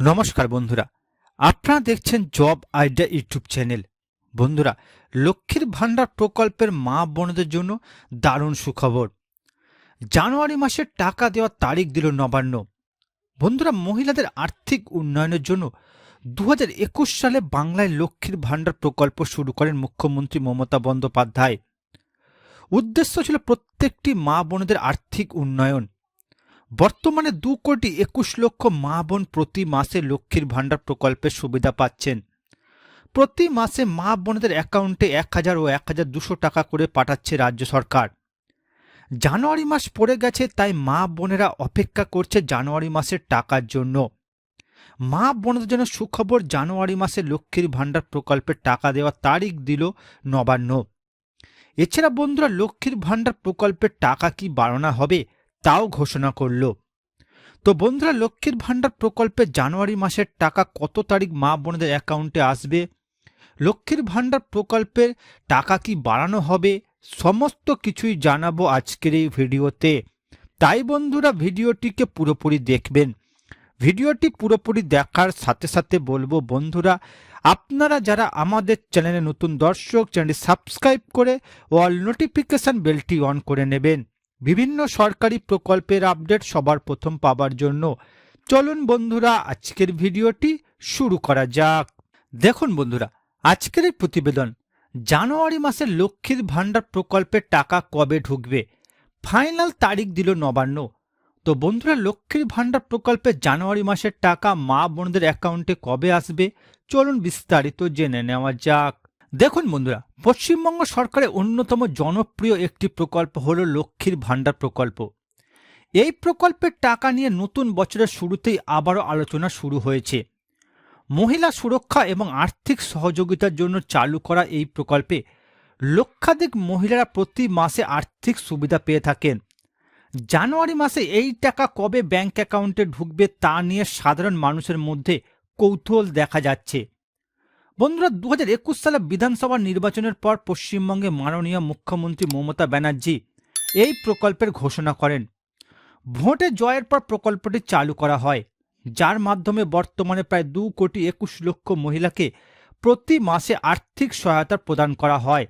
নমস্কার বন্ধুরা, আপনারা দেখছেন জব আইডিয়া ইউটিউব চ্যানেল। বন্ধুরা, লক্ষ্মীর ভাণ্ডার প্রকল্পের মা বোনদের জন্য দারুণ সুখবর। জানুয়ারি মাসের টাকা দেওয়ার তারিখ দিল নবান্ন। বন্ধুরা, মহিলাদের আর্থিক উন্নয়নের জন্য দু হাজার একুশ সালে বাংলায় লক্ষ্মীর ভাণ্ডার প্রকল্প শুরু করেন মুখ্যমন্ত্রী মমতা বন্দ্যোপাধ্যায়। উদ্দেশ্য ছিল প্রত্যেকটি মা বোনদের আর্থিক উন্নয়ন। বর্তমানে দু কোটি একুশ লক্ষ মা বোন প্রতি মাসে লক্ষ্মীর ভাণ্ডার প্রকল্পের সুবিধা পাচ্ছেন। প্রতি মাসে মা বোনদের অ্যাকাউন্টে এক হাজার ও এক হাজার দুশো টাকা করে পাঠাচ্ছে রাজ্য সরকার। জানুয়ারি মাস পড়ে গেছে, তাই মা বোনেরা অপেক্ষা করছে জানুয়ারি মাসের টাকার জন্য। মা বোনদের জন্য সুখবর, জানুয়ারি মাসে লক্ষ্মীর ভাণ্ডার প্রকল্পের টাকা দেওয়ার তারিখ দিল নবান্ন। এছাড়া বন্ধুরা, লক্ষ্মীর ভাণ্ডার প্রকল্পের টাকা কি বাড়ানো হবে? তাও ঘোষণা করল। তো বন্ধুরা, লক্ষ্মীর ভাণ্ডার প্রকল্পে জানুয়ারি মাসের টাকা কত তারিখ মা বোনদের অ্যাকাউন্টে আসবে? লক্ষ্মীর ভাণ্ডার প্রকল্পের টাকা কি বাড়ানো হবে? সমস্ত কিছুই জানাব আজকের এই ভিডিওতে। তাই বন্ধুরা, ভিডিওটিকে পুরোপুরি দেখবেন। ভিডিওটি পুরোপুরি দেখার সাথে সাথে বলব, বন্ধুরা, আপনারা যারা আমাদের চ্যানেলে নতুন দর্শক, চ্যানেলটি সাবস্ক্রাইব করে অল নোটিফিকেশন বেলটি অন করে নেবেন। বিভিন্ন সরকারি প্রকল্পের আপডেট সবার প্রথম পাবার জন্য চলুন বন্ধুরা, আজকের ভিডিওটি শুরু করা যাক। দেখুন বন্ধুরা, আজকের প্রতিবেদন, জানুয়ারি মাসের লক্ষ্মীর ভাণ্ডার প্রকল্পের টাকা কবে ঢুকবে? ফাইনাল তারিখ দিল নবান্ন। তো বন্ধুরা, লক্ষ্মীর ভাণ্ডার প্রকল্পে জানুয়ারি মাসের টাকা মা বোনদের অ্যাকাউন্টে কবে আসবে? চলুন বিস্তারিত জেনে নেওয়া যাক। দেখুন বন্ধুরা, পশ্চিমবঙ্গ সরকারের অন্যতম জনপ্রিয় একটি প্রকল্প হল লক্ষ্মীর ভাণ্ডার প্রকল্প। এই প্রকল্পের টাকা নিয়ে নতুন বছরের শুরুতেই আবারও আলোচনা শুরু হয়েছে। মহিলা সুরক্ষা এবং আর্থিক সহযোগিতার জন্য চালু করা এই প্রকল্পে লক্ষাধিক মহিলারা প্রতি মাসে আর্থিক সুবিধা পেয়ে থাকেন। জানুয়ারি মাসে এই টাকা কবে ব্যাংক অ্যাকাউন্টে ঢুকবে তা নিয়ে সাধারণ মানুষের মধ্যে কৌতূহল দেখা যাচ্ছে। বন্ধুরা দু হাজার একুশ সালে বিধানসভা নির্বাচনের পর পশ্চিমবঙ্গে মাননীয় মুখ্যমন্ত্রী মমতা ব্যানার্জি এই প্রকল্পের ঘোষণা করেন। ভোটে জয়ের পর প্রকল্পটি চালু করা হয়, যার মাধ্যমে বর্তমানে প্রায় দু কোটি একুশ লক্ষ মহিলাকে প্রতি মাসে আর্থিক সহায়তা প্রদান করা হয়।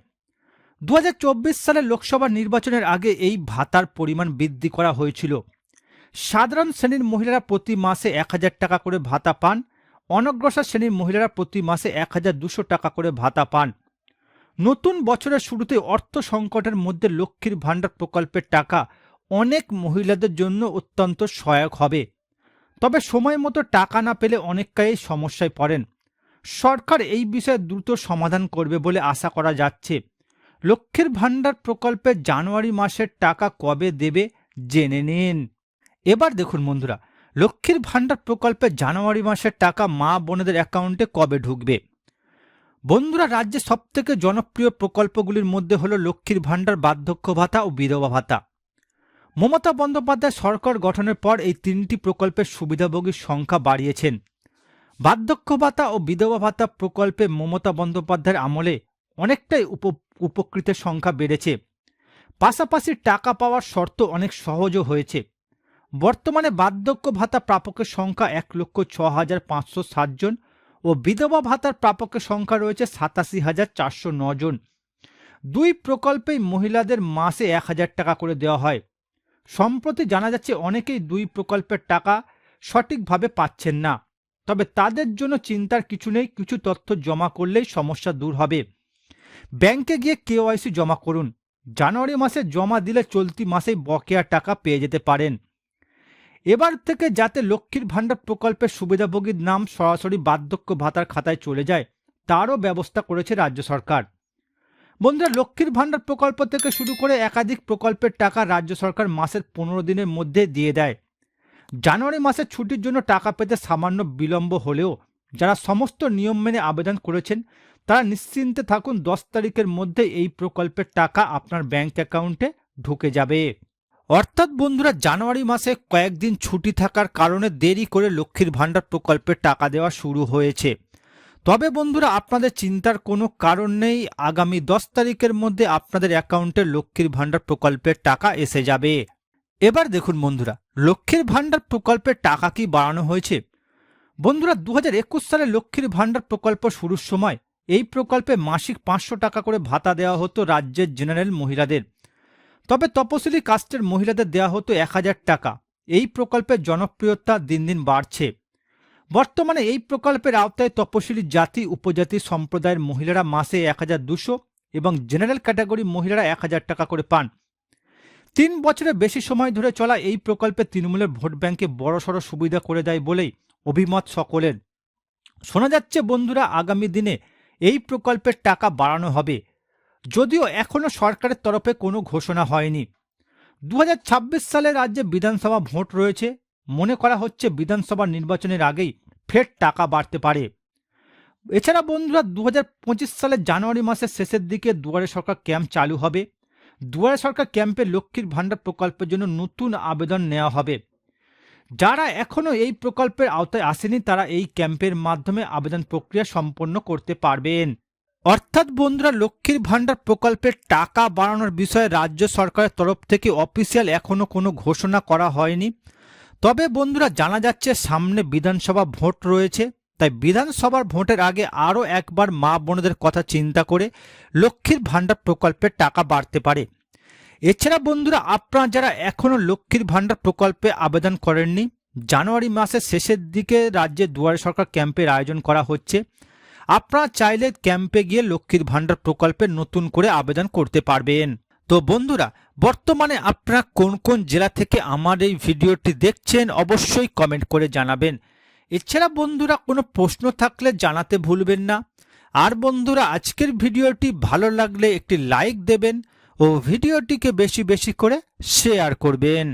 দু হাজার চব্বিশ সালে লোকসভা নির্বাচনের আগে এই ভাতার পরিমাণ বৃদ্ধি করা হয়েছিল। সাধারণ শ্রেণির মহিলারা প্রতি মাসে এক হাজার টাকা করে ভাতা পান অনগ্রসর শ্রেণির মহিলারা প্রতি মাসে এক হাজার দুশো টাকা করে ভাতা পান। নতুন বছরের শুরুতে অর্থ সংকটের মধ্যে লক্ষ্মীর ভাণ্ডার প্রকল্পের টাকা অনেক মহিলাদের জন্য অত্যন্ত সহায়ক হবে। তবে সময় মতো টাকা না পেলে অনেকটাই সমস্যায় পড়েন। সরকার এই বিষয়ে দ্রুত সমাধান করবে বলে আশা করা যাচ্ছে। লক্ষ্মীর ভাণ্ডার প্রকল্পে জানুয়ারি মাসের টাকা কবে দেবে জেনে নিন। এবার দেখুন বন্ধুরা লক্ষ্মীর ভাণ্ডার প্রকল্পে জানুয়ারি মাসের টাকা মা বোনেদের অ্যাকাউন্টে কবে ঢুকবে? বন্ধুরা রাজ্যে সবথেকে জনপ্রিয় প্রকল্পগুলির মধ্যে হল লক্ষ্মীর ভাণ্ডার, বার্ধক্য ভাতা ও বিধবা ভাতা। মমতা বন্দ্যোপাধ্যায় সরকার গঠনের পর এই তিনটি প্রকল্পের সুবিধাভোগীর সংখ্যা বাড়িয়েছেন। বার্ধক্য ভাতা ও বিধবা ভাতা প্রকল্পে মমতা বন্দ্যোপাধ্যায়ের আমলে অনেকটাই উপ, উপকৃতের সংখ্যা বেড়েছে। পাশাপাশি টাকা পাওয়ার শর্ত অনেক সহজও হয়েছে। বর্তমানে বার্ধক্য ভাতা প্রাপকের সংখ্যা এক লক্ষ ছ হাজার পাঁচশো জন ও বিধবা ভাতার প্রাপকের সংখ্যা রয়েছে সাতাশি হাজার চারশো জন। দুই প্রকল্পেই মহিলাদের মাসে এক হাজার টাকা করে দেওয়া হয়। সম্প্রতি জানা যাচ্ছে অনেকেই দুই প্রকল্পের টাকা সঠিকভাবে পাচ্ছেন না। তবে তাদের জন্য চিন্তার কিছু নেই, কিছু তথ্য জমা করলেই সমস্যা দূর হবে। ব্যাংকে গিয়ে কেওয়াইসি জমা করুন। জানুয়ারি মাসে জমা দিলে চলতি মাসেই বকেয়া টাকা পেয়ে যেতে পারেন। এবার থেকে যাতে লক্ষ্মীর ভাণ্ডার প্রকল্পের সুবিধাভোগীর নাম সরাসরি বার্ধক্য ভাতার খাতায় চলে যায়, তারও ব্যবস্থা করেছে রাজ্য সরকার। বন্ধুরা, লক্ষ্মীর ভাণ্ডার প্রকল্প থেকে শুরু করে একাধিক প্রকল্পের টাকা রাজ্য সরকার মাসের পনেরো দিনের মধ্যে দিয়ে দেয়। জানুয়ারি মাসের ছুটির জন্য টাকা পেতে সামান্য বিলম্ব হলেও যারা সমস্ত নিয়ম মেনে আবেদন করেছেন, তারা নিশ্চিন্তে থাকুন দশ তারিখের মধ্যে এই প্রকল্পের টাকা আপনার ব্যাংক অ্যাকাউন্টে ঢুকে যাবে। অর্থাৎ বন্ধুরা, জানুয়ারি মাসে কয়েকদিন ছুটি থাকার কারণে দেরি করে লক্ষ্মীর ভাণ্ডার প্রকল্পের টাকা দেওয়া শুরু হয়েছে। তবে বন্ধুরা, আপনাদের চিন্তার কোনো কারণ নেই। আগামী দশ তারিখের মধ্যে আপনাদের অ্যাকাউন্টে লক্ষ্মীর ভাণ্ডার প্রকল্পের টাকা এসে যাবে। এবার দেখুন বন্ধুরা, লক্ষ্মীর ভাণ্ডার প্রকল্পের টাকা কি বাড়ানো হয়েছে? বন্ধুরা দু হাজার একুশ সালে লক্ষ্মীর ভাণ্ডার প্রকল্প শুরুর সময় এই প্রকল্পে মাসিক পাঁচশো টাকা করে ভাতা দেওয়া হতো রাজ্যের জেনারেল মহিলাদের। তবে তপশিলি কাস্টের মহিলাদের দেওয়া হতো এক হাজার টাকা। এই প্রকল্পের জনপ্রিয়তা দিন দিন বাড়ছে। বর্তমানে এই প্রকল্পের আওতায় তপশিলি জাতি, উপজাতি সম্প্রদায়ের মহিলারা মাসে এক হাজার দুশো এবং জেনারেল ক্যাটাগরি মহিলারা এক হাজার টাকা করে পান। তিন বছরের বেশি সময় ধরে চলা এই প্রকল্পে তৃণমূলের ভোট ব্যাংকে বড়সড় সুবিধা করে দেয় বলেই অভিমত সকলের। শোনা যাচ্ছে, বন্ধুরা, আগামী দিনে এই প্রকল্পের টাকা বাড়ানো হবে। যদিও এখনও সরকারের তরফে কোনো ঘোষণা হয়নি। দু হাজার ছাব্বিশ সালে রাজ্যে বিধানসভা ভোট রয়েছে। মনে করা হচ্ছে বিধানসভা নির্বাচনের আগেই ফের টাকা বাড়তে পারে। এছাড়া বন্ধুরা দু হাজার পঁচিশ সালের জানুয়ারি মাসের শেষের দিকে দুয়ারে সরকার ক্যাম্প চালু হবে। দুয়ারে সরকার ক্যাম্পে লক্ষ্মীর ভাণ্ডার প্রকল্পের জন্য নতুন আবেদন নেওয়া হবে। যারা এখনও এই প্রকল্পের আওতায় আসেনি, তারা এই ক্যাম্পের মাধ্যমে আবেদন প্রক্রিয়া সম্পন্ন করতে পারবেন। অর্থাৎ বন্ধুরা, লক্ষ্মীর ভাণ্ডার প্রকল্পের টাকা বাড়ানোর বিষয়ে রাজ্য সরকারের তরফ থেকে অফিসিয়াল এখনও কোনো ঘোষণা করা হয়নি। তবে বন্ধুরা, জানা যাচ্ছে সামনে বিধানসভা ভোট রয়েছে, তাই বিধানসভার ভোটের আগে আরও একবার মা বোনদের কথা চিন্তা করে লক্ষ্মীর ভাণ্ডার প্রকল্পের টাকা বাড়তে পারে। এছাড়া বন্ধুরা, আপনারা যারা এখনও লক্ষ্মীর ভাণ্ডার প্রকল্পে আবেদন করেননি, জানুয়ারি মাসের শেষের দিকে রাজ্যে দুয়ারে সরকার ক্যাম্পের আয়োজন করা হচ্ছে। আপনারা চাইলে ক্যাম্পে গিয়ে লক্ষ্মীর ভাণ্ডার প্রকল্পে নতুন করে আবেদন করতে পারবেন। তো বন্ধুরা, বর্তমানে আপনারা কোন কোন জেলা থেকে আমার এই ভিডিওটি দেখছেন অবশ্যই কমেন্ট করে জানাবেন। এছাড়া বন্ধুরা, কোনো প্রশ্ন থাকলে জানাতে ভুলবেন না। আর বন্ধুরা, আজকের ভিডিওটি ভালো লাগলে একটি লাইক দেবেন ও ভিডিওটিকে বেশি বেশি করে শেয়ার করবেন।